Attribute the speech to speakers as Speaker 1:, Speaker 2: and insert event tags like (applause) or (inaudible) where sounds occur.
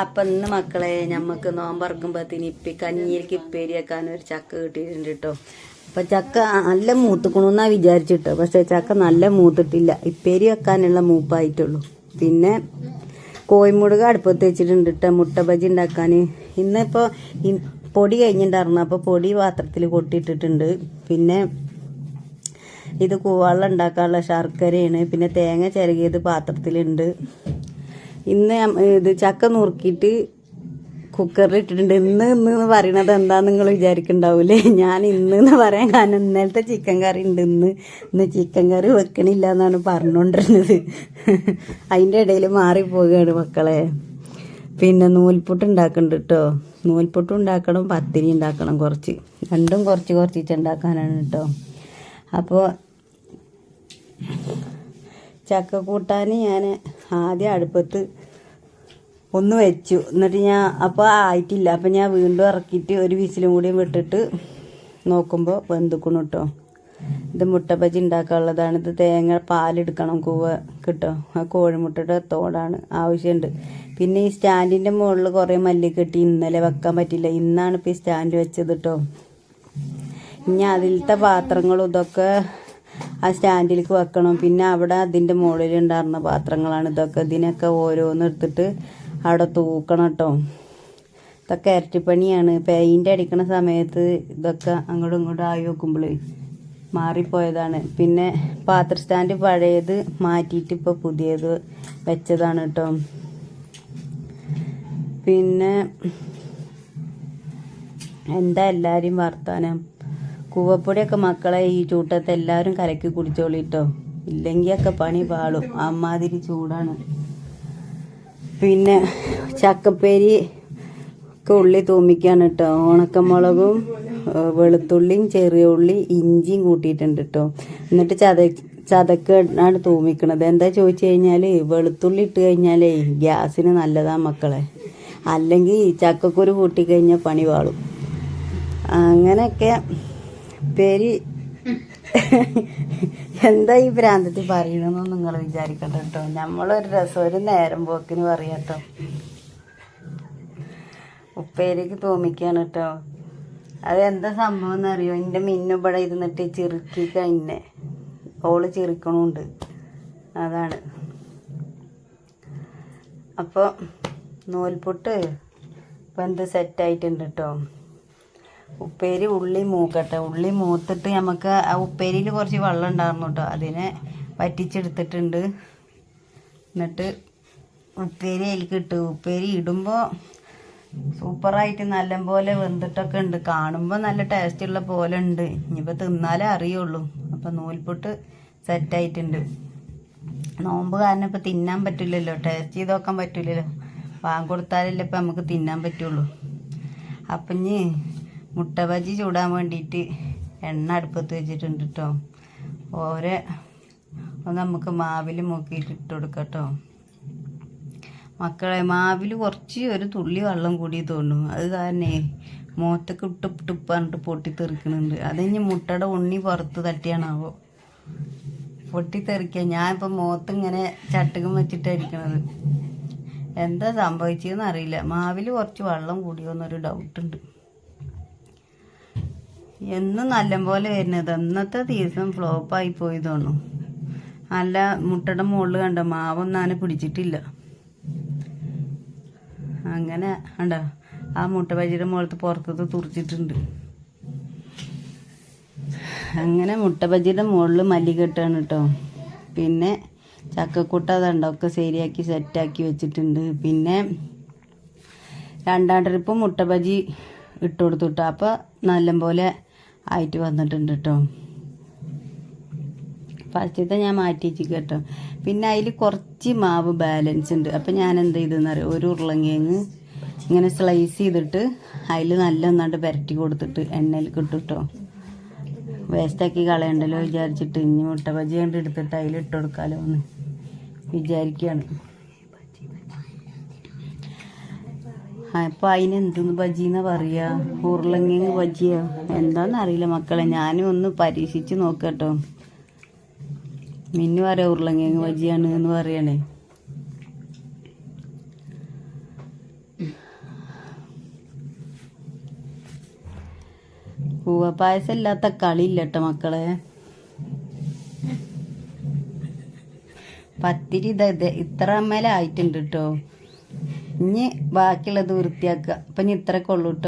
Speaker 1: അപ്പൊ ഇന്ന് മക്കളെ നമുക്ക് നോമ്പറക്കുമ്പോത്തിന് ഇപ്പി കഞ്ഞിയിലേക്ക് ഇപ്പേരി വെക്കാൻ ഒരു ചക്ക കിട്ടിയിട്ടുണ്ട് കേട്ടോ അപ്പൊ ചക്ക നല്ല മൂത്തുക്കണമെന്നാ വിചാരിച്ചിട്ടോ. പക്ഷെ ചക്ക നല്ല മൂത്തിട്ടില്ല. ഇപ്പേരി വെക്കാനുള്ള മൂപ്പായിട്ടുള്ളൂ. പിന്നെ കോഴിമുടുക അടുപ്പത്ത് വെച്ചിട്ടുണ്ട് കേട്ടോ മുട്ട ബജി ഉണ്ടാക്കാൻ ഇന്നിപ്പോ പൊടി കഴിഞ്ഞിട്ടുണ്ടായിരുന്നു അപ്പൊ പൊടി പാത്രത്തിൽ കൊട്ടിയിട്ടിട്ടുണ്ട്. പിന്നെ ഇത് കൂവാള ഉണ്ടാക്കാനുള്ള ശർക്കരയാണ്. പിന്നെ തേങ്ങ ചിരകിയത് പാത്രത്തിലുണ്ട്. ഇന്ന് ഇത് ചക്ക നുറുക്കിയിട്ട് കുക്കറിൽ ഇട്ടിട്ടുണ്ട്. ഇന്ന് ഇന്ന് പറയണത് എന്താന്ന് നിങ്ങൾ വിചാരിക്കണ്ടാവൂലേ (laughs) ഞാൻ ഇന്ന് എന്ന് പറയാൻ കാരണം ഇന്നലത്തെ ചിക്കൻ കറി ഉണ്ട് ഇന്ന്. ഇന്ന് ചിക്കൻ കറി വെക്കണില്ല എന്നാണ് പറഞ്ഞുകൊണ്ടിരുന്നത്. (laughs) അതിന്റെ ഇടയിൽ മാറിപ്പോവുകയാണ് മക്കളെ. പിന്നെ നൂൽപുട്ട് ഉണ്ടാക്കുന്നുണ്ട് കേട്ടോ. നൂൽപുട്ട് ഉണ്ടാക്കണം പത്തിരി ഉണ്ടാക്കണം കുറച്ച്. രണ്ടും കുറച്ച് കുറച്ചിട്ട് ഉണ്ടാക്കാനാണ് കേട്ടോ. അപ്പോൾ ചക്ക കൂട്ടാൻ ഞാൻ ആദ്യം അടുപ്പത്ത് ഒന്ന് വെച്ചു. എന്നിട്ട് ഞാൻ അപ്പോൾ ആയിട്ടില്ല. അപ്പം ഞാൻ വീണ്ടും ഇറക്കിയിട്ട് ഒരു വിസിലും കൂടി വിട്ടിട്ട് നോക്കുമ്പോൾ വെന്തുക്കണം കേട്ടോ ഇത് മുട്ട ബജി ഉണ്ടാക്കാനുള്ളതാണ്. ഇത് തേങ്ങ പാലെടുക്കണം കൂവ കിട്ടോ. ആ കോഴിമുട്ടയുടെ തോടാണ്. ആവശ്യമുണ്ട് പിന്നെ ഈ സ്റ്റാൻഡിന്റെ മുകളിൽ കുറേ മല്ലി കെട്ടി ഇന്നലെ വെക്കാൻ പറ്റില്ല. ഇന്നാണ് ഇപ്പോൾ ഈ സ്റ്റാൻഡ് വെച്ചത് കേട്ടോ ഇനി അതിലത്തെ പാത്രങ്ങളും ഇതൊക്കെ ആ സ്റ്റാൻഡിലേക്ക് വെക്കണം. പിന്നെ അവിടെ അതിന്റെ മുകളിൽ ഉണ്ടായിരുന്ന പാത്രങ്ങളാണ് ഇതൊക്കെ. ഇതിനൊക്കെ ഓരോന്ന് എടുത്തിട്ട് അവിടെ തൂക്കണം കേട്ടോ. ഇതൊക്കെ ഇരട്ടിപ്പണിയാണ്. പെയിന്റ് അടിക്കണ സമയത്ത് ഇതൊക്കെ അങ്ങോട്ടും ഇങ്ങോട്ടും ആയി വെക്കുമ്പോൾ മാറിപ്പോയതാണ്. പിന്നെ പാത്ര സ്റ്റാൻഡ് പഴയത് മാറ്റിയിട്ട് ഇപ്പോൾ പുതിയത് വെച്ചതാണ് കേട്ടോ. പിന്നെ എന്താ എല്ലാവരും വർത്താനം? കൂവപ്പൊടിയൊക്കെ മക്കളെ ഈ ചൂട്ടത്ത് എല്ലാവരും കലക്കി കുടിച്ചോളിട്ടോ ഇല്ലെങ്കിൽ ഒക്കെ പണി പാളും. അമ്മാതിരി ചൂടാണ്. പിന്നെ ചക്കപ്പേരി ഒക്കെ ഉള്ളി തൂമിക്കാണ് കേട്ടോ ഉണക്കമുളകും വെളുത്തുള്ളിയും ചെറിയ ഉള്ളി ഇഞ്ചിയും കൂട്ടിയിട്ടുണ്ട് കേട്ടോ എന്നിട്ട് ചത ചതക്കാണ് തൂമിക്കണത്. എന്താ ചോദിച്ചു കഴിഞ്ഞാൽ വെളുത്തുള്ളി ഇട്ട് കഴിഞ്ഞാലേ ഗ്യാസിന് നല്ലതാ മക്കളെ. അല്ലെങ്കിൽ ചക്കക്കുരു കൂട്ടിക്കഴിഞ്ഞാൽ പണി വാളും. അങ്ങനെയൊക്കെ പേര് എന്താ ഈ ഭ്രാന്തത്തിൽ പറയണമെന്ന് നിങ്ങൾ വിചാരിക്കണ്ട കേട്ടോ നമ്മളൊരു രസം ഒരു നേരം പോക്കിന് പറയാട്ടോ ഉപ്പേരിക്ക് തോമിക്കാണ് കേട്ടോ അതെന്താ സംഭവം എന്നറിയോ എന്റെ മിന്നുപട ഇരുന്നിട്ട് ചിറുക്കി കഴിഞ്ഞെ. ഓൾ ചിറിക്കണുണ്ട്. അതാണ്. അപ്പോൾ നൂൽപുട്ട് ഇപ്പം എന്ത് സെറ്റായിട്ടുണ്ട് കേട്ടോ ഉപ്പേരി ഉള്ളി മൂക്കട്ടെ. ഉള്ളി മൂത്തിട്ട് നമുക്ക് ആ ഉപ്പേരിയിൽ കുറച്ച് വെള്ളം ഉണ്ടായിരുന്നു കേട്ടോ അതിനെ വറ്റിച്ചെടുത്തിട്ടുണ്ട്. എന്നിട്ട് ഉപ്പേരി അതിലേക്ക് ഇട്ട്. ഉപ്പേരി ഇടുമ്പോൾ സൂപ്പറായിട്ട് നല്ലപോലെ വെന്തിട്ടൊക്കെ ഉണ്ട്. കാണുമ്പോൾ നല്ല ടേസ്റ്റുള്ള പോലെ ഉണ്ട്. ഇനിയിപ്പോൾ തിന്നാലേ അറിയുള്ളൂ. അപ്പം നൂൽപുട്ട് സെറ്റായിട്ടുണ്ട് നോമ്പ് കാരണം ഇപ്പം തിന്നാൻ പറ്റില്ലല്ലോ. ടേസ്റ്റ് ചെയ്ത് നോക്കാൻ പറ്റില്ലല്ലോ. വാങ്ങി കൊടുത്താലല്ലേ ഇപ്പം നമുക്ക് തിന്നാൻ പറ്റുള്ളൂ. അപ്പം ഇനി മുട്ട ബജി ചൂടാൻ വേണ്ടിയിട്ട് എണ്ണ അടുപ്പത്ത് വെച്ചിട്ടുണ്ട് കേട്ടോ ഓരോ നമുക്ക് മാവിൽ മുക്കിയിട്ട് ഇട്ട് മക്കളെ മാവിൽ കുറച്ച് ഒരു തുള്ളി വെള്ളം കൂടി തോന്നും. അത് കാരണേ മോത്തൊക്കെ ഇട്ട് ടിപ്പ് പറഞ്ഞിട്ട് പൊട്ടിത്തെറിക്കണുണ്ട് അത് ഇനി മുട്ടയുടെ ഉണ്ണി പുറത്ത് തട്ടിയാണാവോ? ഞാൻ മോത്ത് ഇങ്ങനെ ചട്ടുകം വെച്ചിട്ടായിരിക്കണത്. എന്താ സംഭവിച്ചതെന്ന് അറിയില്ല. മാവിൽ കുറച്ച് വെള്ളം കൂടിയോന്നൊരു ഡൗട്ടുണ്ട് എന്നും നല്ലപോലെ വരുന്നത്. അന്നത്തെ ദിവസം ഫ്ലോപ്പായി പോയി തോന്നു നല്ല മുട്ടയുടെ മുകളിൽ കണ്ട? മാവൊന്നും അങ്ങനെ പിടിച്ചിട്ടില്ല. അങ്ങനെ കണ്ട? ആ മുട്ട ബജിയുടെ മുകളത്ത് പുറത്തത് തുറച്ചിട്ടുണ്ട്. അങ്ങനെ മുട്ട ബജിയുടെ മുകളിൽ മല്ലികെട്ടാണ് കേട്ടോ. പിന്നെ ചക്കക്കൂട്ട അതുണ്ടൊക്കെ ശരിയാക്കി സെറ്റാക്കി വെച്ചിട്ടുണ്ട്. പിന്നെ രണ്ടാം ട്രിപ്പ് മുട്ട ബജി ഇട്ട് കൊടുത്തു കേട്ടോ. അപ്പോൾ നല്ലപോലെ ആയിട്ട് വന്നിട്ടുണ്ട് കേട്ടോ ഫസ്റ്റത്തെ ഞാൻ മാറ്റി കേട്ടോ. പിന്നെ അതിൽ കുറച്ച് മാവ് ബാലൻസ് ഉണ്ട്. അപ്പം ഞാൻ എന്ത് ചെയ്തെന്ന് അറിയാം? ഒരു ഉരുളങ്കിഴങ്ങ് ഇങ്ങനെ സ്ലൈസ് ചെയ്തിട്ട് അതിൽ നല്ല ഒന്നാണ്ട് പുരട്ടി കൊടുത്തിട്ട് എണ്ണയിൽ കിട്ടും കേട്ടോ വേസ്റ്റാക്കി കളയണ്ടല്ലോ വിചാരിച്ചിട്ട്. ഇനി മുട്ട ബജി കണ്ട് എടുത്തിട്ട് അതിൽ ഇട്ട് കൊടുക്കാമല്ലോ എന്ന് വിചാരിക്കുകയാണ് അപ്പം ഭജിന്ന് പറയാ? പറയുക ഉരുളങ്ങിങ് എന്താന്ന് എന്താണെന്നറിയില്ല മക്കളെ. ഞാനും ഒന്ന് പരീക്ഷിച്ചു നോക്കട്ടോ. മിന്നു പറയാ ഉരുളങ്ങിങ് ഭജിയാണ് എന്ന് പറയണേ. കൂവപ്പായസം ഇല്ലാത്ത കളിയില്ല മക്കളെ. പത്തിരി ഇത് ഇത്ര മേലെ ആയിട്ടുണ്ട് കേട്ടോ ഇനി ബാക്കിയുള്ളത് വൃത്തിയാക്കുക. അപ്പം ഇനി ഇത്രയൊക്കെ ഉള്ളൂ കേട്ടോ